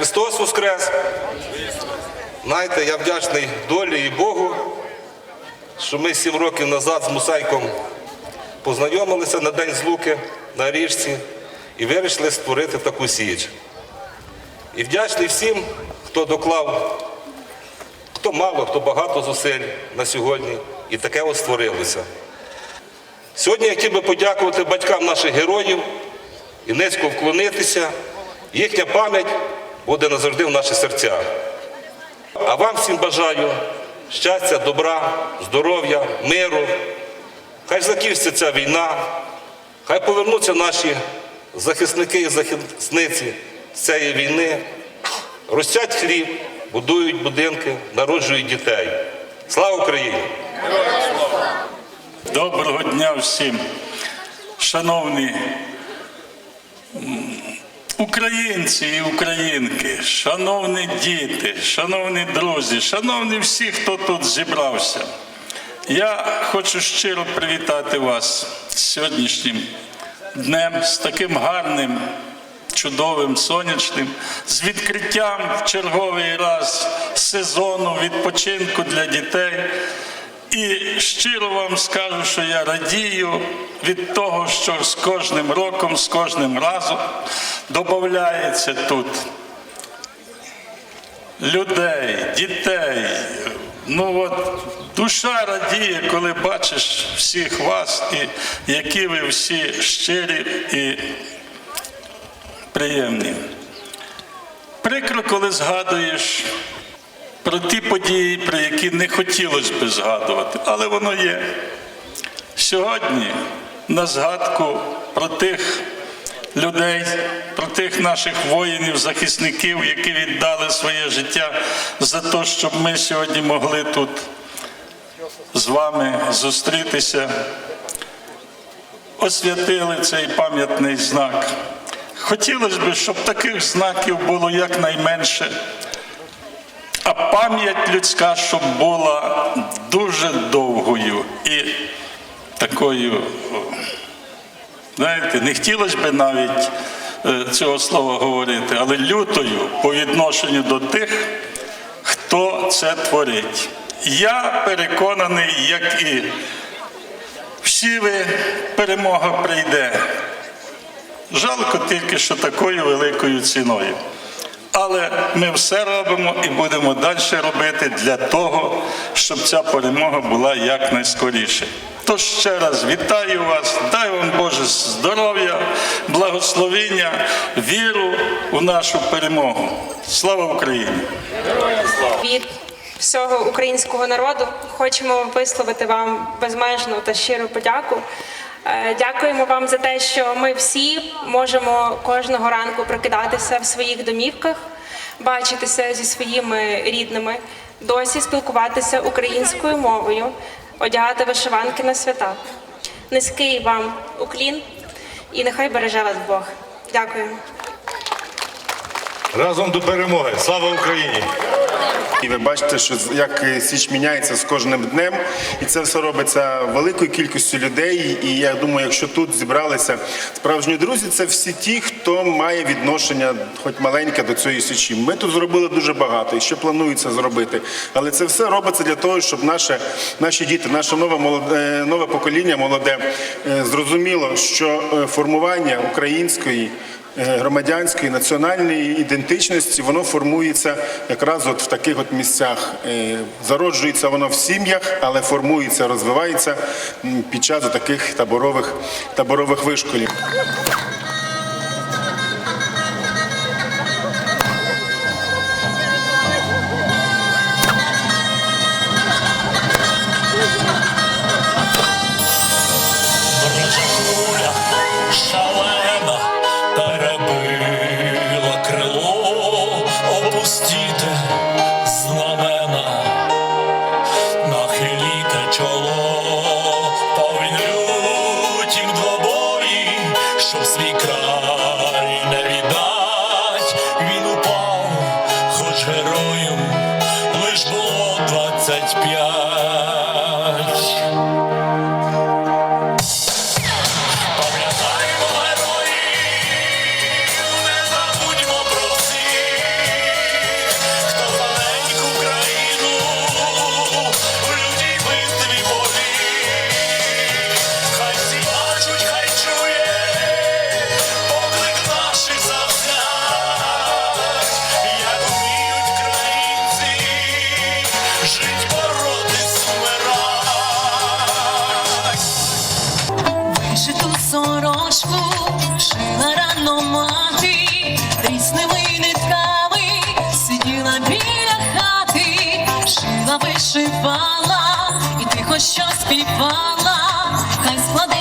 Христос Воскрес! Знаєте, я вдячний долі і Богу, що ми сім років назад з Мусайком познайомилися на День Злуки на річці і вирішили створити таку січ. І вдячний всім, хто доклав, хто мало, хто багато зусиль на сьогодні, і таке ось створилося. Сьогодні я хотів би подякувати батькам наших героїв і низько вклонитися. Їхня пам'ять буде назавжди в наших серцях. А вам всім бажаю щастя, добра, здоров'я, миру. Хай закінчиться ця війна, хай повернуться наші захисники і захисниці з цієї війни, ростять хліб, будують будинки, народжують дітей. Слава Україні! Доброго дня всім, шановні українці і українки, шановні діти, шановні друзі, шановні всі, хто тут зібрався. Я хочу щиро привітати вас сьогоднішнім днем, з таким гарним, чудовим, сонячним, з відкриттям в черговий раз сезону відпочинку для дітей. І щиро вам скажу, що я радію від того, що з кожним роком, з кожним разом додається тут людей, дітей. Ну от душа радіє, коли бачиш всіх вас, і які ви всі щирі і приємні. Прикро, коли згадуєш про ті події, про які не хотілося би згадувати, але воно є. Сьогодні на згадку про тих людей, про тих наших воїнів, захисників, які віддали своє життя за те, щоб ми сьогодні могли тут з вами зустрітися, освятили цей пам'ятний знак. Хотілося б, щоб таких знаків було якнайменше. А пам'ять людська, щоб була дуже довгою і такою, знаєте, не хотілося б навіть е, цього слова говорити, але лютою по відношенню до тих, хто це творить. Я переконаний, як і всі ви, перемога прийде. Жалко тільки, що такою великою ціною. Але ми все робимо і будемо далі робити для того, щоб ця перемога була якнайскоріше. Тож ще раз вітаю вас, дай вам Боже здоров'я, благословіння, віру у нашу перемогу. Слава Україні! від всього українського народу хочемо висловити вам безмежну та щиру подяку. Е, Дякуємо вам за те, що ми всі можемо кожного ранку прокидатися в своїх домівках, бачитися зі своїми рідними, досі спілкуватися українською мовою, одягати вишиванки на свята. Низький вам уклін і нехай береже вас Бог. Дякую. Разом до перемоги. Слава Україні! І ви бачите, що як е, Січ міняється з кожним днем, і це все робиться великою кількістю людей. І я думаю, якщо тут зібралися справжні друзі, це всі ті, хто має відношення, хоч маленьке, до цієї січі. Ми тут зробили дуже багато і ще планується зробити. Але це все робиться для того, щоб наше, наші діти, наше нове молоде, нове покоління молоде е, зрозуміло, що е, формування української. Е, Громадянської національної ідентичності воно формується якраз от в таких от місцях. Е, Зароджується воно в сім'ях, але формується, розвивається під час таких таборових таборових вишколів. Вишиту сорочку шила рано мати, різними нитками сиділа біля хати, шила, вишивала і тихо що співала, хай складеться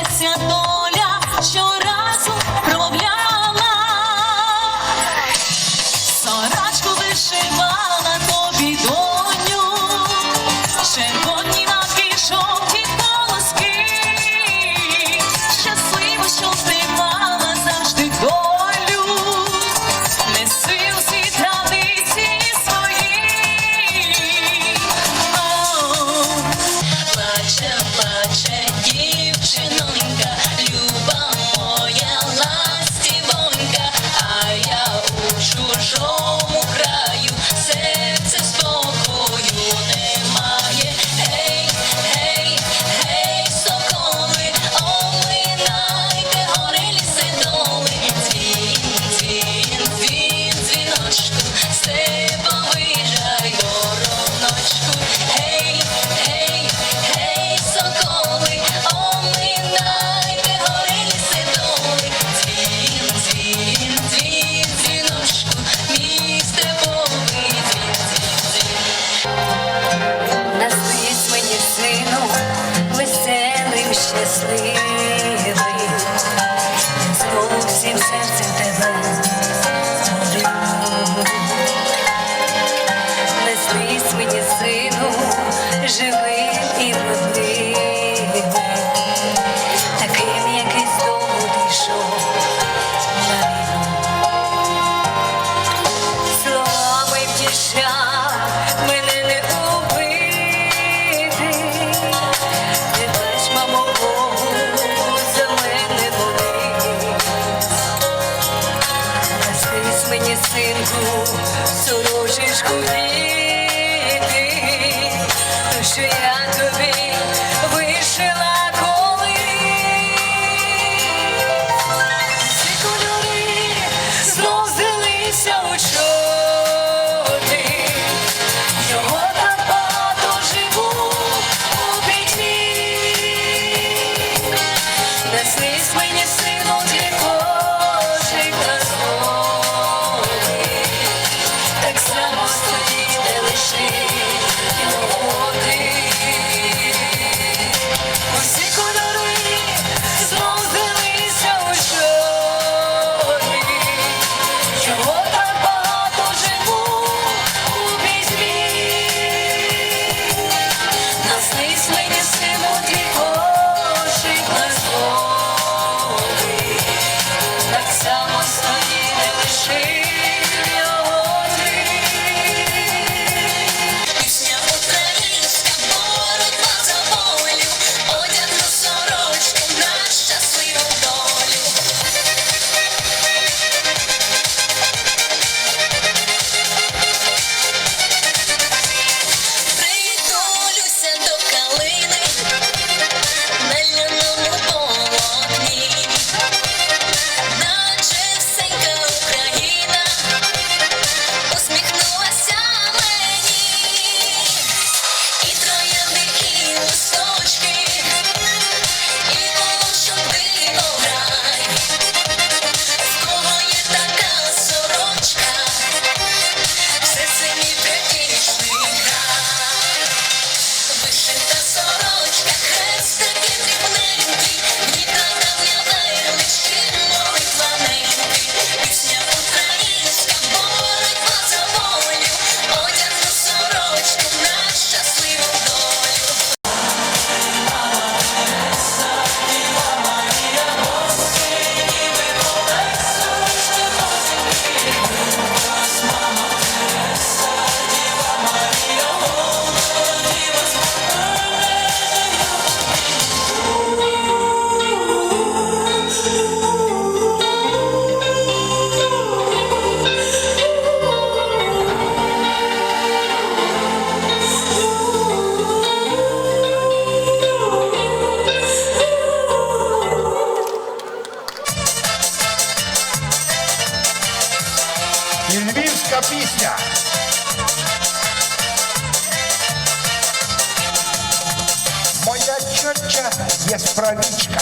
чотча, є справічка.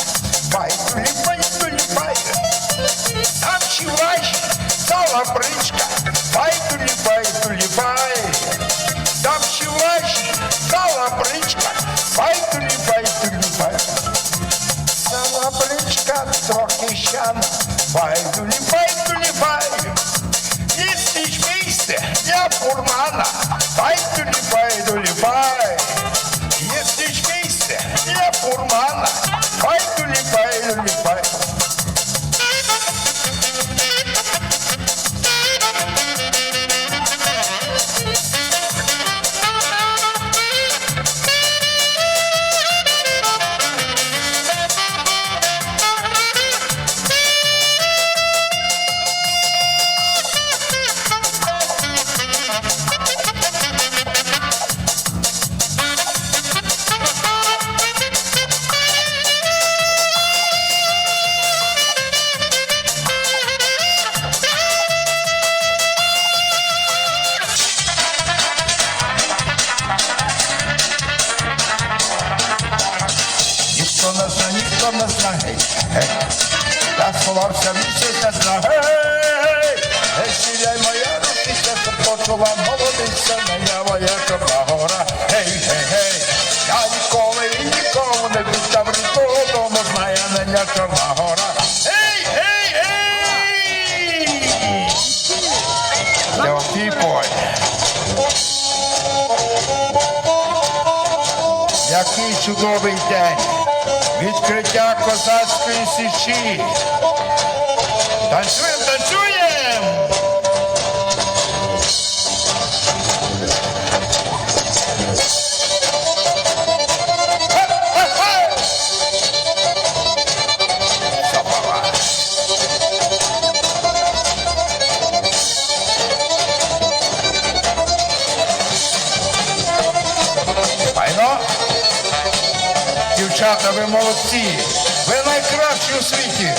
Байдулі, байдулі, байдулі. Там чуваші, сала бричка. Байдулі, байдулі, байдулі. Там чуваші, сала бричка. Байдулі, байдулі, байдулі. Сала бричка, трохи щан. Байдулі, байдулі, байдулі. Jest miejsce dla furmana. Bajduli, bajduli, чудовий день! Відкриття козацької січі! Танцюємо, танцюємо! Дівчата, ви молодці! Ви найкращі у світі!